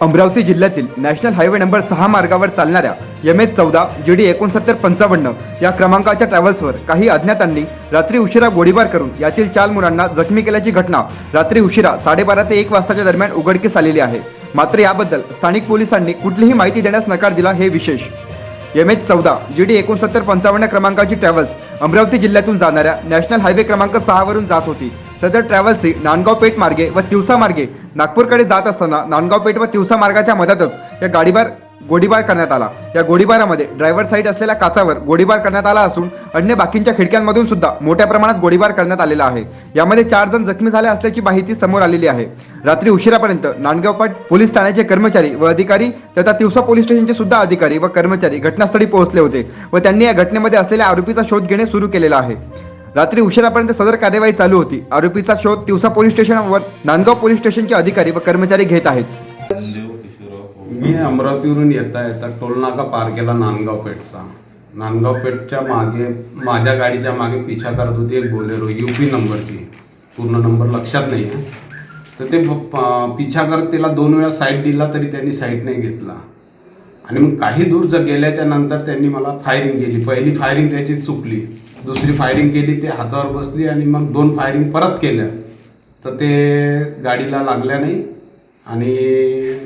अमरावती जिल्ह्यातील national highway number सहा मार्गावर चालणाऱ्या एम एच चौदा जी डी एकोणसत्तर पंचावन्न या क्रमांकाच्या ट्रॅव्हल्सवर काही अज्ञातांनी रात्री उशिरा गोळीबार करून यातील चार मुलांना जखमी केल्याची घटना रात्री उशिरा साडेबारा ते एक वाजताच्या दरम्यान उघडकीस आलेली आहे. मात्र याबद्दल स्थानिक पोलिसांनी कुठलीही माहिती देण्यास नकार दिला हे विशेष. एम एच चौदा जी डी एकोणसत्तर पंचावन्न क्रमांकाची ट्रॅव्हल्स अमरावती जिल्ह्यातून जाणाऱ्या नॅशनल हायवे क्रमांक सहावरून जात होती. सदर ट्रॅव्हल्सची नांदगाव पेठ मार्गे व तिवसा मार्गे नागपूरकडे जात असताना नांदगाव पेठ व तिवसा मार्गाच्या मधातच या गाडीवर गोळीबार करण्यात आला. या गोळीबारामध्ये ड्रायव्हर साईड असलेल्या काचावर गोळीबार करण्यात आला असून अन्य बाकींच्या खिडक्यांमधून सुद्धा मोठ्या प्रमाणात गोळीबार करण्यात आलेला आहे. यामध्ये चार जण जखमी झाले असल्याची माहिती समोर आलेली आहे. रात्री उशिरापर्यंत नांदगावपाट पोलीस ठाण्याचे कर्मचारी व अधिकारी तथा तिवसा पोलीस स्टेशनचे सुद्धा अधिकारी व कर्मचारी घटनास्थळी पोहोचले होते व त्यांनी या घटनेमध्ये असलेल्या आरोपीचा शोध घेणे सुरू केलेला आहे. रात्री उशिरापर्यंत सदर कार्यवाही चालू होती. आरोपीचा शोध तिवसा पोलीस स्टेशनवर नांदगाव पोलीस स्टेशनचे अधिकारी व कर्मचारी घेत आहेत. मी अमरावतीवरून येता येता टोलनाका पार केला नांदगाव पेठचा. नांदगाव पेठच्या मागे माझ्या गाडीच्या मागे पिछा करत होती एक बोलेरो यू पी नंबरची. पूर्ण नंबर लक्षात नाही आहे. तर ते पिछा करत त्याला दोन वेळा साईड दिला तरी त्यांनी साईड नाही घेतला. आणि मग काही दूर जर गेल्याच्यानंतर त्यांनी मला फायरिंग केली. पहिली फायरिंग त्याची चुकली. दुसरी फायरिंग केली ते हातावर बसली आणि मग दोन फायरिंग परत केल्या. तर ते गाडीला लागल्या नाही आणि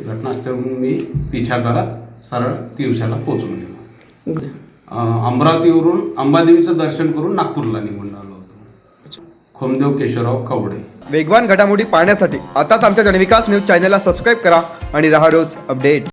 घटनास्थळून मी पिछा करत सरळ तिवसाला पोचून गेलो. अमरावतीवरून अंबादेवीचं दर्शन करून नागपूरला निघून आलो होतो. खोमदेव केशवराव कवडे. वेगवान घडामोडी पाहण्यासाठी आताच आमच्या जनविकास न्यूज चॅनलला सबस्क्राईब करा आणि राहा रोज अपडेट